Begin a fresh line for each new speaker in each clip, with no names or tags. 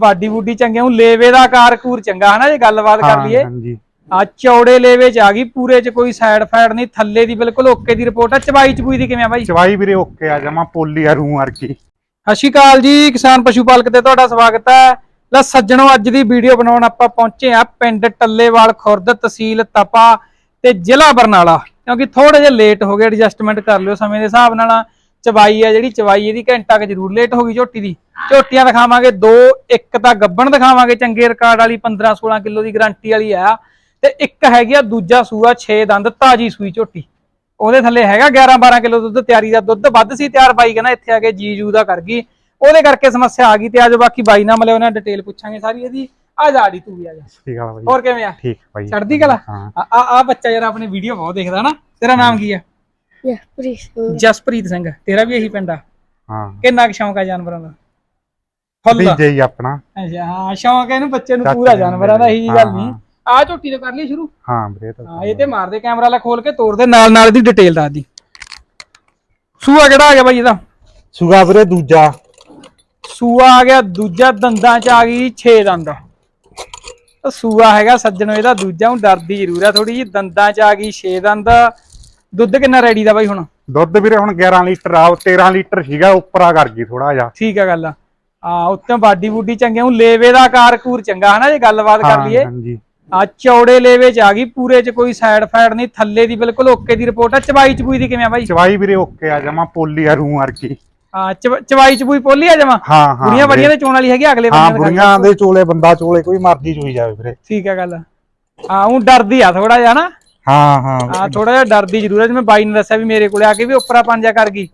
Body ਬੂਡੀ ਚੰਗੇ ਹੂੰ ਲੇਵੇ ਦਾ ਆਕਾਰ ਕੂਰ ਚੰਗਾ ਹਨਾ ਜੇ ਗੱਲਬਾਤ ਕਰ ਲਈਏ।
ਹਾਂਜੀ।
ਆ ਚੌੜੇ ਲੇਵੇ ਚ ਆ ਗਈ ਪੂਰੇ ਚ ਕੋਈ ਸਾਈਡ ਫਾਈਡ ਨਹੀਂ ਥੱਲੇ ਦੀ ਬਿਲਕੁਲ ਓਕੇ ਦੀ ਰਿਪੋਰਟ ਆ। ਚਬਾਈ ਚਬੂਈ ਦੀ ਕਿਵੇਂ ਆ ਬਾਈ?
ਚਵਾਈ ਵੀਰੇ ਓਕੇ ਆ ਜਮਾ ਪੋਲੀ ਆ ਰੂ ਵਰਗੀ।
ਸਤਿ ਸ਼੍ਰੀ ਅਕਾਲ ਜੀ ਕਿਸਾਨ ਪਸ਼ੂ ਪਾਲਕ ਤੇ ਤੁਹਾਡਾ ਸਵਾਗਤ ਹੈ। ਲੈ ਸੱਜਣੋ ਅੱਜ ਦੀ ਵੀਡੀਓ ਬਣਾਉਣ ਆਪਾਂ ਪਹੁੰਚੇ ਆ ਪਿੰਡ ਟੱਲੇਵਾਲ ਖੁਰਦ ਤਹਿਸੀਲ ਤਪਾ ਤੇ ਜ਼ਿਲ੍ਹਾ ਬਰਨਾਲਾ। ਕਿਉਂਕਿ ਥੋੜੇ ਜਿਹਾ ਲੇਟ ਹੋ ਗਏ ਐਡਜਸਟਮੈਂਟ ਕਰ ਲਿਓ ਸਮੇਂ ਦੇ ਹਿਸਾਬ ਨਾਲ। ਚਵਾਈ ਆ ਜਿਹੜੀ ਚਵਾਈ ਇਹਦੀ ਘੰਟਾ ਕੁ ਜ਼ਰੂਰ ਲੇਟ ਹੋ ਗਈ ਝੋਟੀ ਦੀ। ਝੋਟੀਆਂ ਦਿਖਾਵਾਂਗੇ ਦੋ ਇੱਕ ਤਾਂ ਗੱਬਣ ਦਿਖਾਵਾਂਗੇ ਚੰਗੇ ਰਿਕਾਰਡ ਵਾਲੀ 15 16 ਕਿਲੋ ਦੀ ਗਾਰੰਟੀ ਵਾਲੀ ਆ। ਤੇ ਇੱਕ ਹੈਗੀ ਆ ਦੂਜਾ ਸੂਆ 6 ਦੰਦ ਤਾਜੀ ਸੂਈ ਝੋਟੀ। ਉਹਦੇ ਥੱਲੇ ਹੈਗਾ 11 12 ਕਿਲੋ ਦੁੱਧ ਤਿਆਰੀ ਦਾ ਦੁੱਧ ਵੱਧ ਸੀ ਤਿਆਰ ਬਾਈ ਕਹਿੰਦਾ ਇੱਥੇ ਆ ਕੇ ਜੀ ਜੂ ਦਾ ਕਰ ਗਈ। ਉਹਦੇ ਕਰਕੇ ਸਮੱਸਿਆ ਆ ਗਈ ਤੇ ਆਜੋ ਬਾਕੀ ਬਾਈ ਨਾਲ ਮਿਲੇ ਉਹਨਾਂ ਡਿਟੇਲ ਪੁੱਛਾਂਗੇ ਸਾਰੀ ਇਹਦੀ। ਆ ਜਾ ਆੜੀ ਤੂੰ ਵੀ ਆ ਜਾ।
ਠੀਕ ਆ ਬਾਈ।
ਹੋਰ ਕਿਵੇਂ ਆ?
ਠੀਕ ਬਾਈ।
ਚੜ੍ਹਦੀ ਕਲਾ? ਆ- ਆ ਬੱਚਾ ਯਾਰ ਆਪਣੀ ਵੀਡੀਓ ਬਹੁਤ ਦੇਖਦਾ ਨਾ। ਤੇਰਾ ਨਾਮ ਕੀ ਆ?
ਜਸਪ੍ਰੀਤ ਸਿੰਘ।
ਜਸਪ੍ਰੀਤ ਸਿੰਘ ਤੇਰਾ ਵੀ ਇਹੀ ਪਿੰਡ ਆ?
ਹਾਂ।
ਕਿੰਨਾ ਕੁ ਸ਼ੌਂਕ ਆ ਜਾਨਵਰਾਂ ਦਾ? ਫੁੱਲ ਦਾ?
ਹੀ ਆਪਣਾ।
ਅੱਛਾ ਹਾਂ ਸ਼ੌਂਕ ਹੈ ਇਹਨੂੰ ਬੱਚੇ ਨੂੰ ਪੂਰਾ ਜਾਨਵਰਾਂ ਦਾ ਇਹੀ
ਹਾਂ,
ਗੱਲ ਨਹੀਂ। ਆ ਝੋਟੀ ਤੋਂ ਕਰ ਲਈ ਸ਼ੁਰੂ?
ਹਾਂ ਵੀਰੇ ਤਾਂ
ਹਾਂ ਇਹ ਤੇ ਮਾਰਦੇ ਕੈਮਰਾ ਲਾ ਖੋਲ ਕੇ ਤੋੜ ਦੇ ਨਾਲ ਨਾਲ ਦੀ ਡਿਟੇਲ ਦੱਸ ਦੀ। ਸੂਆ ਕਿਹੜਾ ਆ ਗਿਆ ਬਾਈ ਇਹਦਾ?
ਸੁਗਾ ਵੀਰੇ ਦੂਜਾ।
ਸੂਆ ਆ ਗਿਆ ਦੂਜਾ ਦੰਦਾਂ ਚ ਆ ਗਈ 6 ਦੰਦ। ਤਾਂ ਸੂਆ ਹੈਗਾ ਸੱਜਣੋ ਇਹਦਾ ਦੂਜਾ ਹੁਣ ਡਰਦੀ ਜ਼ਰੂਰ ਆ ਥੋੜੀ ਜੀ ਦੰਦਾਂ ਚ ਆ ਗਈ 6 ਦੰਦ ਦੁੱਧ ਕਿੰਨਾ ਰੈਡੀ ਦਾ ਬਾਈ ਹੁਣ?
ਦੁੱਧ ਵੀਰੇ ਹੁਣ 11 ਲੀਟਰ ਆ 13 ਲੀਟਰ ਸੀਗਾ ਉੱਪਰਾ ਕਰ ਗਈ ਥੋੜਾ ਜਿਹਾ।
ਠੀਕ ਆ ਗੱਲ ਆ। ਆ ਉੱਤੇ ਬਾਡੀ ਬੂਡੀ ਚੰਗੇ ਹੁਣ ਲੇਵੇ ਦਾ ਆਕਾਰ ਕੂਰ ਚੰਗਾ ਹਨਾ ਜੇ ਗੱਲਬਾਤ ਕਰ
ਹਾਂ,
ਲਈਏ।
ਹਾਂਜੀ।
ਆ ਚੌੜੇ ਲੇਵੇ ਚ ਆ ਗਈ ਪੂਰੇ ਚ ਕੋਈ ਸਾਈਡ ਫਾਈਡ ਨਹੀਂ ਥੱਲੇ ਦੀ ਬਿਲਕੁਲ ਓਕੇ ਦੀ ਰਿਪੋਰਟ ਆ। ਚਬਾਈ ਚਬੂਈ ਦੀ ਕਿਵੇਂ ਆ ਬਾਈ?
ਚਵਾਈ ਵੀਰੇ ਓਕੇ ਆ ਜਮਾ ਪੋਲੀ ਆ ਰੂ ਵਰਗੀ।
ਆ ਚਬ- ਚਬਾਈ ਪੋਲੀ ਆ ਜਮਾ?
ਹਾਂ ਹਾਂ
ਬੁੜੀਆਂ ਦੇ ਚੋਣ ਵਾਲੀ ਹੈਗੀ ਅਗਲੇ
ਹਾਂ
ਬੰਦੇ
ਬੁੜੀਆਂ ਦੇ ਚੋਲੇ ਬੰਦਾ ਚੋਲੇ ਕੋਈ ਮਰਜ਼ੀ ਚੋਈ ਜਾਵੇ ਵੀਰੇ।
ਠੀਕ ਆ ਗੱਲ ਹਾਂ ਉਹ ਡਰਦੀ ਆ ਥੋੜਾ ਜਿਹਾ ਨਾ
ਹਾਂ ਹਾਂ।
ਆ ਥੋੜਾ ਜਿਹਾ ਡਰਦੀ ਜ਼ਰੂਰ ਹੈ, ਜਿਵੇਂ ਬਾਈ ਨੇ ਦੱਸਿਆ ਵੀ ਮੇਰੇ ਕੋਲੇ ਆ ਕੇ ਵੀ ਉਪਰਾ ਪੰਜਾ ਕਰ ਗਈ।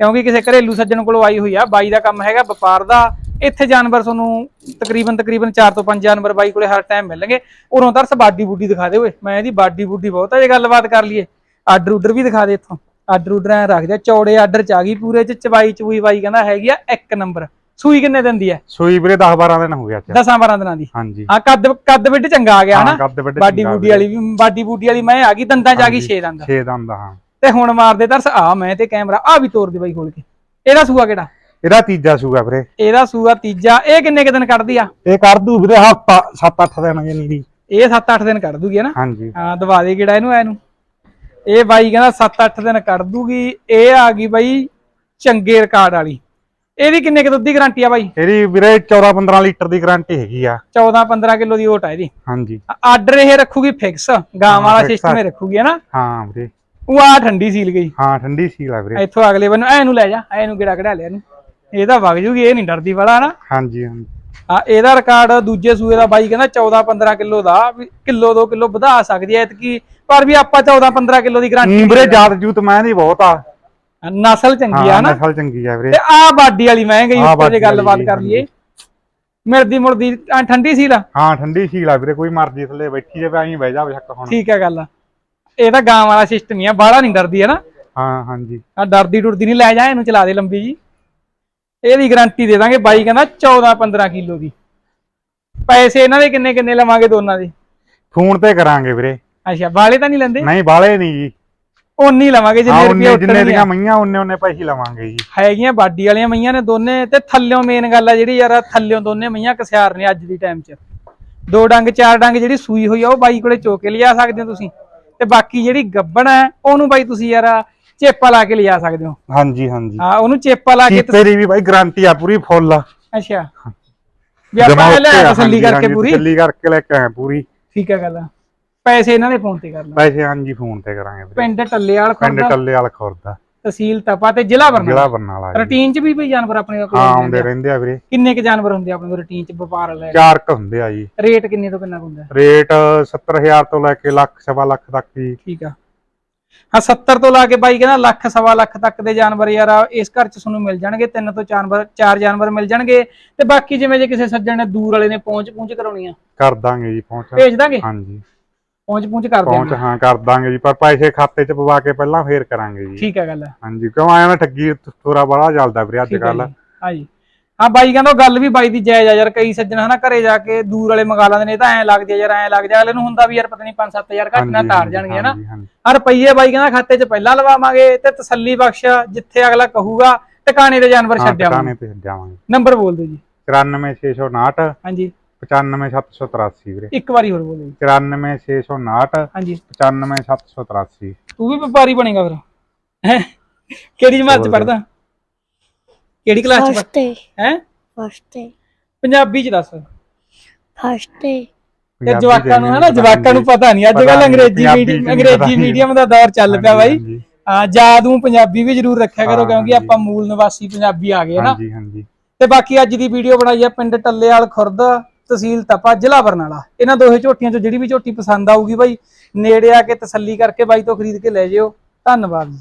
ਕਿਉਂਕਿ ਕਿਸੇ ਘਰੇਲੂ ਸੱਜਣ ਕੋਲੋਂ ਆਈ ਹੋਈ ਆ, ਬਾਈ ਦਾ ਕੰਮ ਹੈਗਾ ਵਪਾਰ ਦਾ। ਇੱਥੇ ਜਾਨਵਰ ਤੁਹਾਨੂੰ ਤਕਰੀਬਨ ਤਕਰੀਬਨ 4 ਤੋਂ 5 ਜਾਨਵਰ ਬਾਈ ਕੋਲੇ ਹਰ ਟਾਈਮ ਮਿਲਣਗੇ। ਉਰੋਂ ਤਰਸ ਬਾਡੀ ਬੂਡੀ ਦਿਖਾ ਦੇ ਓਏ, ਮੈਂ ਇਹਦੀ ਬਾਡੀ ਬੂਡੀ ਬਹੁਤ ਆ, ਜੇ ਗੱਲਬਾਤ ਕਰ ਲਈਏ। ਆਰਡਰ ਉਡਰ ਵੀ ਦਿਖਾ ਦੇ ਇੱਥੋਂ। ਆਰਡਰ ਉਡਰ ਐ ਰੱਖ ਦੇ ਚੌੜੇ ਆਰਡਰ ਚ ਆ ਗਈ, ਪੂਰੇ ਚ ਚਬਾਈ ਚਬੂਈ ਬਾਈ ਕਹਿੰਦਾ ਹੈਗੀ ਆ ਇੱਕ ਨੰਬਰ ਸੂਈ ਕਿੰਨੇ ਦਿਨ ਦੀ ਹੈ
ਸੂਈ ਵੀਰੇ 10 12 ਦਿਨ ਹੋ ਗਿਆ ਅੱਜ।
10 12 ਦਿਨਾਂ ਦੀ।
ਹਾਂਜੀ।
ਹਾਂ ਕੱਦ ਕੱਦ ਵਿੱਡ ਚੰਗਾ ਆ ਗਿਆ ਹਨਾ ਬਾਡੀ ਬੂਡੀ ਵਾਲੀ ਵੀ ਬਾਡੀ ਬੂਡੀ ਵਾਲੀ ਮੈਂ ਆ ਗਈ ਦੰਦਾਂ ਚ ਆ ਗਈ 6 ਦੰਦ।
6 ਦੰਦ ਹਾਂ।
ਤੇ ਹੁਣ ਮਾਰਦੇ ਤਰਸ ਆ ਮੈਂ ਤੇ ਕੈਮਰਾ ਆ ਵੀ ਤੋੜ ਦੇ ਬਾਈ ਖੋਲ ਕੇ। ਇਹਦਾ ਸੂਆ ਕਿਹੜਾ?
ਇਹਦਾ ਤੀਜਾ ਸੂਗਾ ਵੀਰੇ।
ਇਹਦਾ ਸੂਆ ਤੀਜਾ ਇਹ ਕਿੰਨੇ ਕੁ ਦਿਨ ਕੱਢਦੀ ਆ?
ਇਹ ਕਰ ਦੂ ਵੀਰੇ ਹਫਤਾ 7-8 ਦਿਨ ਜਨੀ ਦੀ
ਇਹ 7-8 ਦਿਨ ਕੱਢ ਦੂਗੀ ਨਾ?
ਹਾਂਜੀ।
ਹਾਂ ਦਵਾ ਦੇ ਕਿਹੜਾ ਇਹਨੂੰ ਇਹਨੂੰ। ਇਹ ਬਾਈ ਕਹਿੰਦਾ 7-8 ਦਿਨ ਕੱਢ ਦੂਗੀ ਇਹ ਆ ਗਈ ਬਾਈ ਚੰਗੇ ਰਿਕਾਰਡ ਵਾਲੀ। ਇਹਦੀ ਕਿੰਨੇ ਕੁ ਦੁੱਧ ਦੀ ਗਾਰੰਟੀ ਆ ਬਾਈ?
ਇਹਦੀ ਵੀਰੇ 14-15 ਲੀਟਰ ਦੀ ਗਾਰੰਟੀ ਹੈਗੀ ਆ।
14-15 ਕਿਲੋ ਦੀ ਓਟ ਆ ਇਹਦੀ।
ਹਾਂਜੀ।
ਆਰਡਰ ਇਹ ਰੱਖੂਗੀ ਫਿਕਸ ਗਾਂ
ਹਾਂ,
ਵਾਲਾ ਸਿਸਟਮ। ਇਹ ਰੱਖੂਗੀ ਹਨਾ
ਹਾਂ ਵੀਰੇ।
ਉਹ ਆ ਠੰਡੀ ਸੀਲ ਗਈ।
ਹਾਂ ਠੰਡੀ ਸੀਲ ਆ ਵੀਰੇ।
ਇੱਥੋਂ ਅਗਲੇ ਬੰਨੋਂ ਐ ਨੂੰ ਲੈ ਜਾ ਐ ਨੂੰ ਕਿਹੜਾ ਕਢਾ ਲਿਆ ਇਹਨੂੰ ਇਹ ਤਾਂ ਵਗ ਜੂਗੀ ਇਹ ਨਹੀਂ ਡਰਦੀ ਵਾਲਾ ਹਨਾ
ਹਾਂਜੀ ਹਾਂਜੀ।
ਆ ਇਹਦਾ ਰਿਕਾਰਡ ਦੂਜੇ ਸੂਏ ਦਾ ਬਾਈ ਕਹਿੰਦਾ 14 15 ਕਿਲੋ ਦਾ ਵੀ ਕਿਲੋ 2 ਕਿਲੋ ਵਧਾ ਸਕਦੀ ਐ ਇਤਕੀ ਪਰ ਵੀ ਆਪਾਂ 14 15 ਕਿਲੋ ਦੀ ਗਾਰੰਟੀ
ਵੀਰੇ ਜਾਤ ਜੂਤ ਮੈਂ ਦੀ ਬਹੁਤ ਆ।
ਨਸਲ ਚੰਗੀ ਆ
ਹਾਂ
ਨਾ।
ਨਸਲ ਚੰਗੀ ਆ ਵੀਰੇ।
ਤੇ ਆ ਬਾਡੀ ਵਾਲੀ ਮੈਂ ਗਈ
ਆਹ
ਉੱਪਰ ਜੇ
ਬਾਡੀ
ਗੱਲਬਾਤ
ਵਾਲੀ,
ਕਰ ਲਈਏ। ਮਿਲਦੀ ਮੁਲਦੀ ਐਂ ਠੰਡੀ ਸੀ ਲਾ
ਹਾਂ ਠੰਡੀ ਸੀਲ ਆ ਵੀਰੇ ਕੋਈ ਮਰਜ਼ੀ ਥੱਲੇ ਬੈਠੀ ਜਾਵੇ ਐਂ ਬਹਿ ਜਾ ਬੇਸ਼ੱਕ ਹੁਣ।
ਠੀਕ ਹੈ ਗੱਲ ਇਹ ਤਾਂ ਗਾਂ ਵਾਲਾ ਸਿਸਟਮ ਹੀ ਆ ਬਾਹਲਾ ਨਹੀਂ ਡਰਦੀ ਹੈ ਨਾ?
ਹਾਂ ਹਾਂਜੀ।
ਆ ਡਰਦੀ ਡੁਰਦੀ ਨਹੀਂ ਲੈ ਜਾ ਇਹਨੂੰ ਚਲਾ ਦੇ ਲੰਬੀ ਜੀ। ਇਹਦੀ ਗਾਰੰਟੀ ਦੇ ਦਾਂਗੇ ਬਾਈ ਕਹਿੰਦਾ 14 15 ਕਿਲੋ ਦੀ। ਪੈਸੇ ਇਹਨਾਂ ਦੇ ਕਿੰਨੇ ਕਿੰਨੇ ਲਵਾਂਗੇ ਦੋਨਾਂ ਦੇ?
ਫੋਨ ਤੇ ਕਰਾਂਗੇ ਵੀਰੇ।
ਅੱਛਾ ਵਾਲੇ ਤਾਂ ਨਹੀਂ ਲੈਂਦੇ?
ਨਹੀਂ ਬਾਲੇ ਨਹੀਂ ਜੀ।
ਉਨੀ ਲਵਾਂਗੇ ਜਿੰਨੇ ਰੁਪਏ
ਜਿੰਨੇ ਦੀਆਂ ਮਈਆਂ ਉਹਨੇ ਉਹਨੇ ਪੈਸੇ ਲਵਾਂਗੇ ਜੀ।
ਹੈਗੀਆਂ ਬਾਡੀ ਵਾਲੀਆਂ ਮਈਆਂ ਨੇ ਦੋਨੇ ਤੇ ਥੱਲਿਓਂ ਮੇਨ ਗੱਲ ਆ ਜਿਹੜੀ ਯਾਰ ਥੱਲਿਓਂ ਦੋਨੇ ਮਈਆਂ ਕਸਿਆਰ ਨੇ ਅੱਜ ਦੀ ਟਾਈਮ 'ਚ। ਦੋ ਡੰਗ ਚਾਰ ਡੰਗ ਜਿਹੜੀ ਸੂਈ ਹੋਈ ਆ ਉਹ ਬਾਈ ਕੋਲੇ ਚੋ ਕੇ ਲਿਜਾ ਸਕਦੇ ਹੋ ਤੁਸੀਂ। ਤੇ ਬਾਕੀ ਜਿਹੜੀ ਗੱਬਣ ਹੈ ਉਹਨੂੰ ਬਾਈ ਤੁਸੀਂ ਯਾਰ ਚੇਪਾ ਲਾ ਕੇ ਲਿਜਾ ਸਕਦੇ ਹੋ।
ਹਾਂਜੀ ਹਾਂਜੀ।
ਹਾਂ ਉਹਨੂੰ ਚੇਪਾ ਲਾ ਕੇ
ਦੀ ਵੀ ਬਾਈ ਗਾਰੰਟੀ ਆ ਪੂਰੀ ਫੁੱਲ
ਅੱਛਾ। ਵੀ ਆਪਾਂ ਲੈ ਤਸੱਲੀ ਕਰਕੇ ਪੂਰੀ।
ਤਸੱਲੀ ਕਰਕੇ ਲੈ ਕੇ ਆਏ ਪੂਰੀ।
ਠੀਕ ਹੈ ਗੱਲ ਪੈਸੇ ਇਹਨਾਂ ਦੇ ਫੋਨ ਤੇ ਕਰ ਲਓ
ਪੈਸੇ ਹਾਂਜੀ ਫੋਨ ਤੇ ਕਰਾਂਗੇ ਵੀਰੇ।
ਪਿੰਡ ਟੱਲੇਵਾਲ
ਪਿੰਡ
ਖੁਰਦਾ
ਟੱਲੇ ਵਾਲ ਖੁਰਦਾ
ਤਹਿਸੀਲ ਤਪਾ ਤੇ ਜ਼ਿਲ੍ਹਾ ਬਰਨਾਲਾ।
ਜ਼ਿਲ੍ਹਾ ਬਰਨਾਲਾ ਜੀ।
ਰੂਟੀਨ 'ਚ ਵੀ ਬਈ ਜਾਨਵਰ ਆਪਣੇ ਕੋਲ
ਹਾਂ ਆਉਂਦੇ
ਆ?
ਰਹਿੰਦੇ ਆ ਵੀਰੇ।
ਕਿੰਨੇ ਕ ਜਾਨਵਰ ਹੁੰਦੇ ਆ ਆਪਣੇ ਕੋਲ ਰੂਟੀਨ 'ਚ ਵਪਾਰ ਲੈ
ਚਾਰ ਕ ਹੁੰਦੇ ਆ ਜੀ।
ਰੇਟ ਕਿੰਨੇ ਤੋਂ ਕਿੰਨਾ ਕੁ ਹੁੰਦਾ?
ਰੇਟ 70000 ਤੋਂ ਲੈ ਕੇ ਲੱਖ ਸਵਾ ਲੱਖ ਤੱਕ ਜੀ।
ਠੀਕ ਆ। ਹਾਂ 70 ਤੋਂ ਲਾ ਕੇ ਬਾਈ ਕਹਿੰਦਾ ਲੱਖ ਸਵਾ ਲੱਖ ਤੱਕ ਦੇ ਜਾਨਵਰ ਯਾਰ ਇਸ ਘਰ 'ਚ ਤੁਹਾਨੂੰ ਮਿਲ ਜਾਣਗੇ ਤਿੰਨ ਤੋਂ ਜਾਨਵਰ ਚਾਰ ਜਾਨਵਰ ਮਿਲ ਜਾਣਗੇ। ਤੇ ਬਾਕੀ ਜਿਵੇਂ ਜੇ ਕਿਸੇ ਸੱਜਣ ਨੇ ਦੂਰ ਵਾਲੇ ਨੇ ਪਹੁੰਚ ਪਹੁੰਚ ਕਰਾਉਣੀ ਆ?
ਕਰ ਦਾਂਗੇ ਜੀ ਪਹੁੰਚ
ਭੇਜ ਦਾਂਗੇ?
ਹਾਂਜੀ।
ਪਹੁੰਚ ਪਹੁੰਚ ਕਰ
ਪਹੁੰਚ
ਦਿਆਂਗੇ
ਹਾਂ ਕਰ ਦਾਂਗੇ ਜੀ ਪਰ ਪੈਸੇ ਖਾਤੇ 'ਚ ਪਵਾ ਕੇ ਪਹਿਲਾਂ ਫੇਰ ਕਰਾਂਗੇ ਜੀ।
ਠੀਕ ਆ ਗੱਲ
ਹਾਂਜੀ ਕਿਉਂ ਆਇਆ ਨਾ ਠੱਗੀ ਥੋੜਾ ਬੜਾ ਚੱਲਦਾ ਵੀਰੇ ਅੱਜ
ਠੀਕ ਆ
ਕੱਲ
ਜੀ। ਹਾਂਜੀ ਹਾਂ ਬਾਈ ਕਹਿੰਦਾ ਉਹ ਗੱਲ ਵੀ ਬਾਈ ਦੀ ਜਾਇਜ਼ ਆ ਯਾਰ ਕਈ ਸੱਜਣ ਹਨਾ ਘਰੇ ਜਾ ਕੇ ਦੂਰ ਵਾਲੇ ਮੰਗਾ ਲੈਂਦੇ ਨੇ ਇਹ ਤਾਂ ਐਂ ਲੱਗ ਜਾ ਯਾਰ ਐਂ ਲੱਗ ਜਾ ਅਗਲੇ ਨੂੰ ਹੁੰਦਾ ਵੀ ਯਾਰ ਪਤਾ ਨਹੀਂ 5-7000 ਘੱਟ ਨਾ ਤਾਰ ਜਾਣਗੇ ਹਨਾ। ਆ ਰੁਪਈਏ ਬਾਈ ਕਹਿੰਦਾ ਖਾਤੇ 'ਚ ਪਹਿਲਾਂ ਲਵਾਵਾਂਗੇ ਤੇ ਤਸੱਲੀ ਬਖਸ਼ ਜਿੱਥੇ ਅਗਲਾ ਕਹੂਗਾ ਟਿਕਾਣੇ ਦੇ ਜਾਨਵਰ ਛੱਡ ਆਵਾਂਗੇ।
ਟਿਕਾਣੇ ਤੇ ਜਾਵਾਂਗੇ।
ਨੰਬਰ ਬੋਲ ਦਿਓ ਜੀ।
94659
ਹਾਂਜੀ।
95783 ਵੀਰੇ।
ਇੱਕ ਵਾਰੀ ਹੋਰ ਬੋਲੋ ਜੀ।
94659
ਹਾਂਜੀ।
95783
ਤੂੰ ਵੀ ਵਪਾਰੀ ਬਣੇਗਾ ਫਿਰ। ਹੈ? ਕਿਹੜੀ ਜਮਾਤ ਚ
ਬੋਲ
ਪੜਦਾ ਕਿਹੜੀ ਕਲਾਸ ਚ
ਫਸਟ ਡੇ
ਹੈ?
ਫਸਟ ਡੇ
ਪੰਜਾਬੀ ਚ ਦੱਸ।
ਫਸਟ ਡੇ
ਤੇ ਜਵਾਕਾਂ ਨੂੰ ਹਨਾ ਜਵਾਕਾਂ ਨੂੰ ਪਤਾ ਨਹੀਂ ਅੱਜ ਕੱਲ ਅੰਗਰੇਜ਼ੀ ਮੀਡੀਅਮ ਅੰਗਰੇਜ਼ੀ ਮੀਡੀਅਮ ਦਾ ਦੌਰ ਚੱਲ ਪਿਆ ਬਾਈ। ਹਾਂ ਨੂੰ ਪੰਜਾਬੀ ਵੀ ਜ਼ਰੂਰ ਰੱਖਿਆ ਕਰੋ
ਹਾਂ,
ਕਿਉਂਕਿ
ਹਾਂਜੀ।
ਆਪਾਂ ਮੂਲ ਨਿਵਾਸੀ ਪੰਜਾਬੀ ਆ ਗਏ ਨਾ।
ਹਾਂਜੀ ਹਾਂਜੀ।
ਤੇ ਬਾਕੀ ਅੱਜ ਦੀ ਵੀਡੀਓ ਬਣਾਈ ਆ ਪਿੰਡ ਟੱਲੇਵਾਲ ਖੁਰਦ। ਤਹਿਸੀਲ ਤਪਾ ਜ਼ਿਲ੍ਹਾ ਬਰਨਾਲਾ। ਇਹਨਾਂ ਦੋਹੇ ਝੋਟੀਆਂ ਚੋਂ ਜਿਹੜੀ ਵੀ ਝੋਟੀ ਪਸੰਦ ਆਊਗੀ ਬਾਈ, ਨੇੜੇ ਆ ਕੇ ਤਸੱਲੀ ਕਰਕੇ ਬਾਈ ਤੋਂ ਖਰੀਦ ਕੇ ਲੈ ਜਿਓ। ਧੰਨਵਾਦ ਜੀ।